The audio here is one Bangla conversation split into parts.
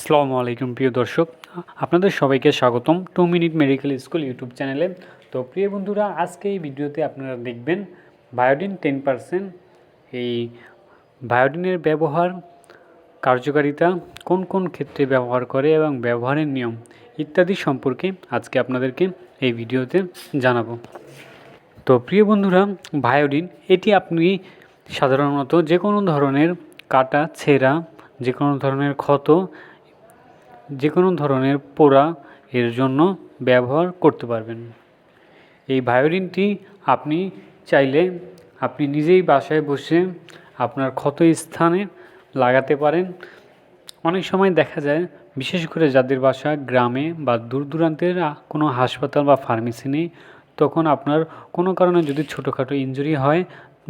আসসালামু আলাইকুম, প্রিয় দর্শক। আপনাদের সবাইকে স্বাগতম two minute medical school YouTube চ্যানেলে। তো প্রিয় বন্ধুরা, আজকে এই ভিডিওতে আপনারা দেখবেন বায়োডিন টেন পারসেন্ট, এই বায়োডিনের ব্যবহার, কার্যকারিতা, কোন কোন ক্ষেত্রে ব্যবহার করে এবং ব্যবহারের নিয়ম ইত্যাদি সম্পর্কে আজকে আপনাদেরকে এই ভিডিওতে জানাব। তো প্রিয় বন্ধুরা, বায়োডিন, এটি আপনি সাধারণত যে কোনো ধরনের কাটা, ছেঁড়া যে কোনো ধরনের ক্ষত যে কোনো ধরনের পোড়া এর জন্য ব্যবহার করতে পারবেন। এই বায়োডিনটি আপনি চাইলে আপনি নিজেই বাসায় বসে আপনার ক্ষত স্থানে লাগাতে পারেন। অনেক সময় দেখা যায়, বিশেষ করে যাদের বাসা গ্রামে বা দূর দূরান্তের কোনো হাসপাতাল বা ফার্মেসি নেই, তখন আপনার কোনো কারণে যদি ছোটোখাটো ইনজুরি হয়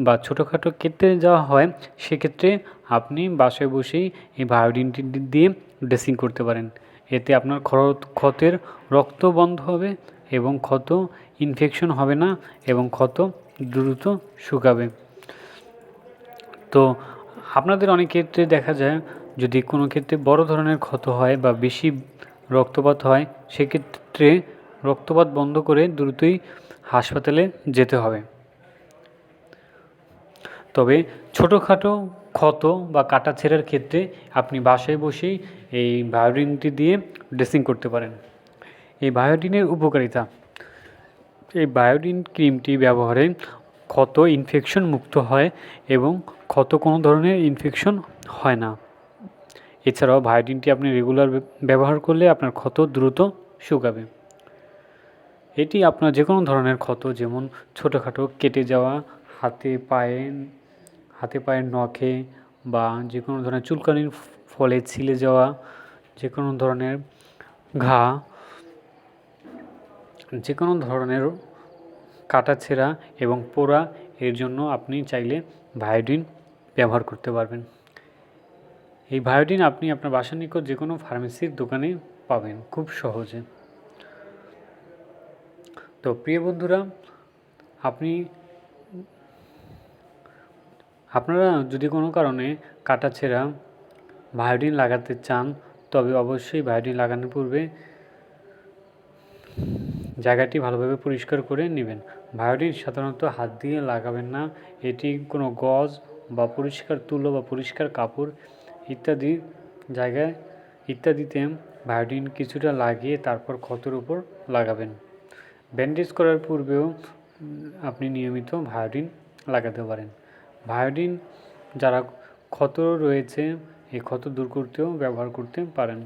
বা ছোটোখাটো কেটে যাওয়া হয়, সেক্ষেত্রে আপনি বাসায় বসেই এই বায়োডিনটি দিয়ে ড্রেসিং করতে পারেন। এতে আপনার ক্ষত ক্ষতের রক্ত বন্ধ হবে এবং ক্ষত ইনফেকশন হবে না এবং ক্ষত দ্রুত শুকাবে। তো আপনাদের অনেক ক্ষেত্রে দেখা যায়, যদি কোনো ক্ষেত্রে বড় ধরনের ক্ষত হয় বা বেশি রক্তপাত হয়, সেক্ষেত্রে রক্তপাত বন্ধ করে দ্রুতই হাসপাতালে যেতে হবে। তবে ছোটোখাটো ক্ষত বা কাটা ছেঁড়ার ক্ষেত্রে আপনি বাসায় বসেই এই বায়োডিনটি দিয়ে ড্রেসিং করতে পারেন। এই বায়োডিনের উপকারিতা, এই বায়োডিন ক্রিমটি ব্যবহারে ক্ষত ইনফেকশন মুক্ত হয় এবং ক্ষত কোনো ধরনের ইনফেকশন হয় না। এছাড়াও বায়োডিনটি আপনি রেগুলার ব্যবহার করলে আপনার ক্ষত দ্রুত শুকাবে। এটি আপনার যে কোনো ধরনের ক্ষত, যেমন ছোটোখাটো কেটে যাওয়া, হাতে, পায়ে হাতে পায়ের নখে বা যে কোনো ধরনের চুলকানির ফলে ছিলে যাওয়া, যে কোনো ধরনের ঘা, যে কোনো ধরনের কাটাছেঁড়া এবং পোড়া, এর জন্য আপনি চাইলে ভায়োডিন ব্যবহার করতে পারবেন। এই ভায়োডিন আপনি আপনার বাসার নিকট যে কোনো ফার্মেসির দোকানে পাবেন খুব সহজে। তো প্রিয় বন্ধুরা, আপনি আপনারা যদি কোনো কারণে কাটা ছেঁড়া ভায়োডিন লাগাতে চান, তবে অবশ্যই ভায়োডিন লাগানোর পূর্বে জায়গাটি ভালোভাবে পরিষ্কার করে নেবেন। ভায়োডিন সাধারণত হাত দিয়ে লাগাবেন না। এটি কোনো গজ বা পরিষ্কার তুলো বা পরিষ্কার কাপড় ইত্যাদি জায়গায়, ইত্যাদিতে ভায়োডিন কিছুটা লাগিয়ে তারপর ক্ষতের উপর লাগাবেন। ব্যান্ডেজ করার পূর্বেও আপনি নিয়মিত ভায়োডিন লাগাতে পারেন। বায়োডিন যারা ক্ষত রয়েছে এই ক্ষত দূর করতেও ব্যবহার করতে পারেন।